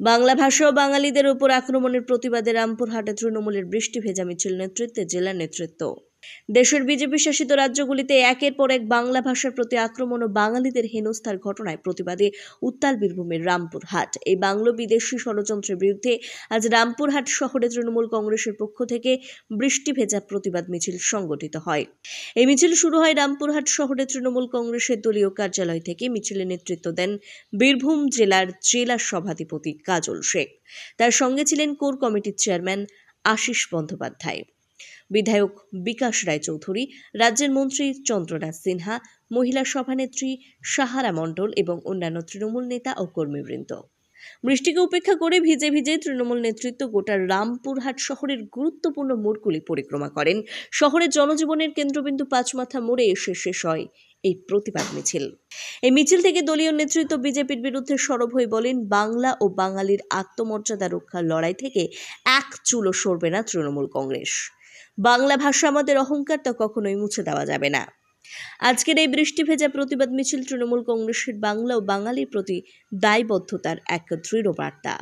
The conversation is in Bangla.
বাংলা ভাষা ও বাঙালিদের উপর আক্রমণের প্রতিবাদে রামপুরহাটে তৃণমূলের বৃষ্টি ভেজা মিছিল নেতৃত্বে জেলা নেতৃত্ব। দেশের বিজেপি শাসিত রাজ্যগুলিতে একের পর এক বাংলা ভাষার প্রতি আক্রমণ ও বাঙালিদের হেনস্থার ঘটনায় প্রতিবাদে উত্তাল বীরভূমের রামপুরহাট। এই বাংলো বিদেশি ষড়যন্ত্রের বিরুদ্ধে আজ রামপুরহাট শহরে তৃণমূল কংগ্রেসের পক্ষ থেকে বৃষ্টি ভেজা প্রতিবাদ মিছিল সংগঠিত হয়। এই মিছিল শুরু হয় রামপুরহাট শহরে তৃণমূল কংগ্রেসের দলীয় কার্যালয় থেকে। মিছিলে নেতৃত্ব দেন বীরভূম জেলার জেলা সভাধিপতি কাজল শেখ। তার সঙ্গে ছিলেন কোর কমিটির চেয়ারম্যান আশিস বন্দ্যোপাধ্যায়। বিধায়ক বিকাশ রায়চৌধুরী, রাজ্যের মন্ত্রী চন্দ্রনাথ সিনহা, মহিলা সভানেত্রী সাহারা মণ্ডল এবং অন্যান্য তৃণমূল নেতা ও কর্মীবৃন্দ। বৃষ্টিকে উপেক্ষা করে ভিজে ভিজে তৃণমূল নেতৃত্ব গোটা রামপুরহাট শহরের গুরুত্বপূর্ণ মোড়গুলি পরিক্রমা করেন। শহরের জনজীবনের কেন্দ্রবিন্দু পাঁচমাথা মোড়ে এসে শেষ হয় এই প্রতিবাদ মিছিল। এই মিছিল থেকে দলীয় নেতৃত্ব বিজেপির বিরুদ্ধে সরব হয়ে বলেন, বাংলা ও বাঙালির আত্মমর্যাদা রক্ষার লড়াই থেকে এক চুলো সরবে না তৃণমূল কংগ্রেস। বাংলা ভাষা আমাদের অহংকার তা কখনোই মুছে দেওয়া যাবে না। আজকের এই বৃষ্টি ভেজা প্রতিবাদ মিছিল তৃণমূল কংগ্রেসের বাংলা ও বাঙালির প্রতি দায়বদ্ধতার এক দৃঢ় বার্তা।